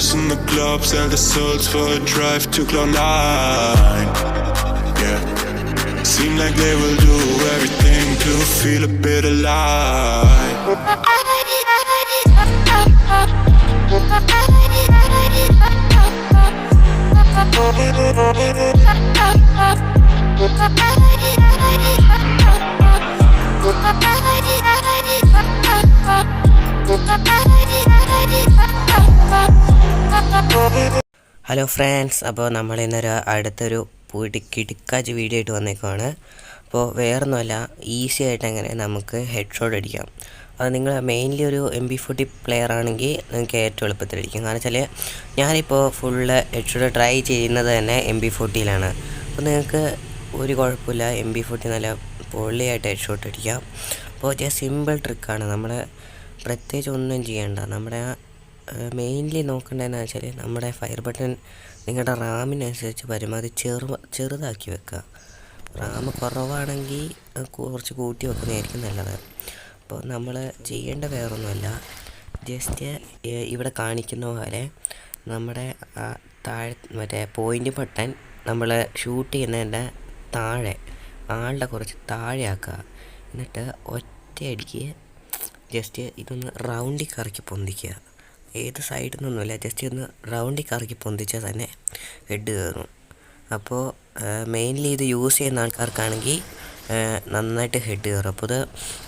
in the club, sell the souls for a drive to Cloud Nine. Yeah. Seem like they will do everything to feel a bit alive. Hello friends അപ്പോൾ നമ്മൾ ഇന്നൊരു അടുത്തൊരു പൂട്ടി കിടുക്കാച്ച് video ആയിട്ട് വന്നേക്കുവാണ്. അപ്പോൾ വേറൊന്നുമല്ല easy ആയിട്ട് എങ്ങനെ നമുക്ക് ഹെഡ് ഷോട്ട് അടിക്കാം. അത് നിങ്ങൾ മെയിൻലി ഒരു എം ബി ഫോർട്ടി പ്ലെയർ ആണെങ്കിൽ നിങ്ങൾക്ക് ഏറ്റവും എളുപ്പത്തിൽ അടിക്കും. കാരണം വെച്ചാൽ ഞാനിപ്പോൾ ഫുള്ള് ഹെഡ് ഷോട്ട് ട്രൈ ചെയ്യുന്നത് തന്നെ എം ബി ഫോർട്ടിയിലാണ് അപ്പോൾ നിങ്ങൾക്ക് ഒരു കുഴപ്പമില്ല എം ബി ഫോർട്ടി നല്ല പൊള്ളിയായിട്ട് ഹെഡ് ഷോട്ട് അടിക്കാം. അപ്പോൾ ജസ്റ്റ് സിമ്പിൾ ട്രിക്കാണ് നമ്മൾ പ്രത്യേകിച്ച് ഒന്നും ചെയ്യേണ്ട. നമ്മുടെ മെയിൻലി നോക്കേണ്ടതെന്ന് വെച്ചാൽ നമ്മുടെ ഫയർ ബട്ടൺ നിങ്ങളുടെ റാമിനനുസരിച്ച് പരമാവധി ചെറു ചെറുതാക്കി വെക്കുക റാം കുറവാണെങ്കിൽ കുറച്ച് കൂട്ടി വെക്കുന്നതായിരിക്കും നല്ലത്. അപ്പോൾ നമ്മൾ ചെയ്യേണ്ട വേറൊന്നുമല്ല. ജസ്റ്റ് ഇവിടെ കാണിക്കുന്ന പോലെ നമ്മുടെ താഴെ മറ്റേ പോയിന്റ് ബട്ടൺ നമ്മൾ ഷൂട്ട് ചെയ്യുന്നതിന്റെ താഴെ ആളുടെ കുറച്ച് താഴെയാക്കുക എന്നിട്ട് ഒറ്റയടിക്ക് ജസ്റ്റ് ഇതൊന്ന് റൗണ്ടിൽ കറക്കി പൊന്തിക്കുക. ഏത് സൈഡിൽ നിന്നുമില്ല. ജസ്റ്റ് ഒന്ന് റൗണ്ടിൽ കറക്കി പൊന്തിച്ചാൽ തന്നെ ഹെഡ് കയറും. അപ്പോൾ മെയിൻലി ഇത് യൂസ് ചെയ്യുന്ന ആൾക്കാർക്കാണെങ്കിൽ നന്നായിട്ട് ഹെഡ് കയറും. അപ്പോൾ ഇത്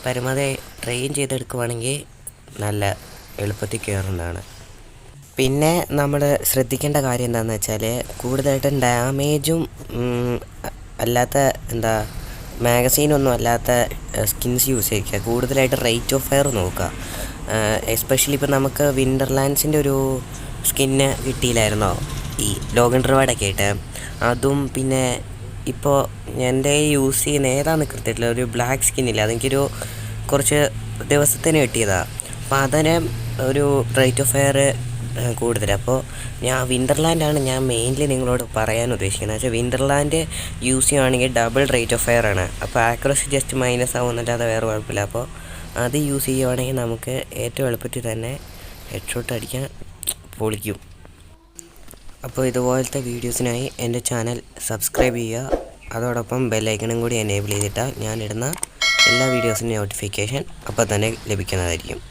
പരമാവധി ട്രെയിൻ ചെയ്തെടുക്കുവാണെങ്കിൽ നല്ല എളുപ്പത്തിൽ കയറുന്നതാണ് പിന്നെ നമ്മൾ ശ്രദ്ധിക്കേണ്ട കാര്യം എന്താണെന്ന് വെച്ചാൽ കൂടുതലായിട്ടും ഡാമേജും അല്ലാത്ത എന്താ മാഗസീനൊന്നും അല്ലാത്ത സ്കിൻസ് യൂസ് ചെയ്യിക്കുക കൂടുതലായിട്ട് റേറ്റ് ഓഫ് ഫയർ നോക്കുക. എസ്പെഷ്യലി ഇപ്പോൾ നമുക്ക് വിന്റർലാൻഡ്സിന്റെ ഒരു സ്കിന്ന് കിട്ടിയില്ലായിരുന്നോ? ഈ ലോഗൻ റിവാർഡൊക്കെ ആയിട്ട്. അതും പിന്നെ ഇപ്പോൾ എന്റെ യൂസ് ചെയ്യുന്ന ഏതാണെന്ന് കൃത്യമായിട്ടില്ല ഒരു ബ്ലാക്ക് സ്കിന്നില്ല അതെനിക്കൊരു കുറച്ച് ദിവസത്തിന് കിട്ടിയതാണ് അപ്പോൾ അതിന് ഒരു റേറ്റ് ഓഫ് ഫയർ കൂടുതൽ അപ്പോൾ ഞാൻ വിന്റർലാൻഡാണ് ഞാൻ മെയിൻലി നിങ്ങളോട് പറയാൻ ഉദ്ദേശിക്കുന്നത്. വെച്ചാൽ വിന്റർലാൻഡ് യൂസ് ചെയ്യുകയാണെങ്കിൽ ഡബിൾ റേറ്റ് ഓഫ് ഫയർ ആണ്. അപ്പോൾ ആക്യുറസി ജസ്റ്റ് മൈനസ് ആവുന്നല്ലാതെ വേറെ കുഴപ്പമില്ല. അപ്പോൾ അത് യൂസ് ചെയ്യുവാണെങ്കിൽ നമുക്ക് ഏറ്റവും എളുപ്പത്തിൽ തന്നെ ഹെഡ് ഷോട്ട് അടിക്കാൻ പൊളിക്കും. അപ്പോൾ ഇതുപോലത്തെ വീഡിയോസിനായി എന്റെ ചാനൽ സബ്സ്ക്രൈബ് ചെയ്യുക. അതോടൊപ്പം ബെല്ലൈക്കണും കൂടി എനേബിൾ ചെയ്തിട്ടാൽ ഞാനിടുന്ന എല്ലാ വീഡിയോസിന്റെ നോട്ടിഫിക്കേഷൻ അപ്പോൾ തന്നെ ലഭിക്കുന്നതായിരിക്കും.